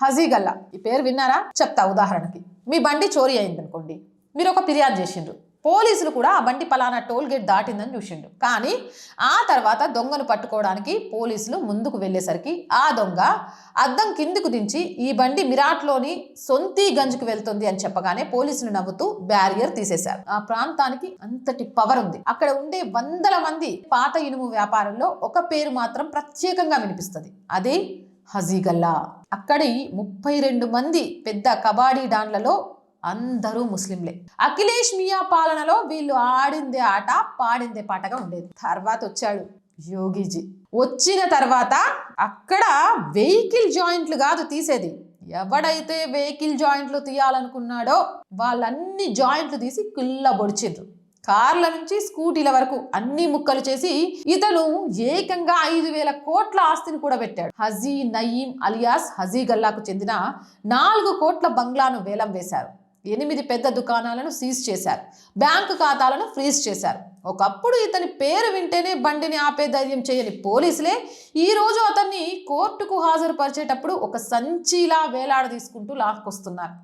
హజీగల్లా. ఈ పేరు విన్నారా? చెప్తా ఉదాహరణకి. మీ బండి చోరీ అయింది అనుకోండి మీరు ఒక ఫిర్యాదు చేసిండ్రు. పోలీసులు కూడా ఆ బండి పలానా టోల్ గేట్ దాటిందని చూసిండు కానీ ఆ తర్వాత దొంగను పట్టుకోవడానికి పోలీసులు ముందుకు వెళ్ళేసరికి ఆ దొంగ అద్దం కిందికు దించి ఈ బండి మిరాట్లోని సొంతి గంజుకు వెళ్తుంది అని చెప్పగానే పోలీసులు నవ్వుతూ బ్యారియర్ తీసేశారు. ఆ ప్రాంతానికి అంతటి పవర్ ఉంది. అక్కడ ఉండే వందల మంది పాత ఇనుము వ్యాపారంలో ఒక పేరు మాత్రం ప్రత్యేకంగా వినిపిస్తుంది. అది హజీగల్లా. అక్కడి ముప్పై రెండు మంది పెద్ద కబాడీ డాన్లలో అందరూ ముస్లింలే. అఖిలేష్ మియా పాలనలో వీళ్ళు ఆడిందే ఆట పాడిందే పాటగా ఉండేది. తర్వాత వచ్చాడు యోగిజీ. వచ్చిన తర్వాత అక్కడ వెహికల్ జాయింట్లు కాదు తీసేది. ఎవడైతే వెహికల్ జాయింట్లు తీయాలనుకున్నాడో వాళ్ళన్ని జాయింట్లు తీసి కుల్ల బొడిచిండ్రు కార్ల నుంచి స్కూటీల వరకు అన్ని ముక్కలు చేసి ఇతను ఏకంగా ఐదు వేల కోట్ల ఆస్తిని కూడా పెట్టాడు. హజీ నయీం అలియాస్ హజీ గల్లాకు చెందిన నాలుగు కోట్ల బంగ్లాను వేలం వేశారు. ఎనిమిది పెద్ద దుకాణాలను సీజ్ చేశారు. బ్యాంకు ఖాతాలను ఫ్రీజ్ చేశారు. ఒకప్పుడు ఇతని పేరు వింటేనే బండిని ఆపే ధైర్యం చేయని పోలీసులే ఈ రోజు అతన్ని కోర్టుకు హాజరుపరిచేటప్పుడు ఒక సంచిలా వేలాడ తీసుకుంటూ లాక్కొస్తున్నారు.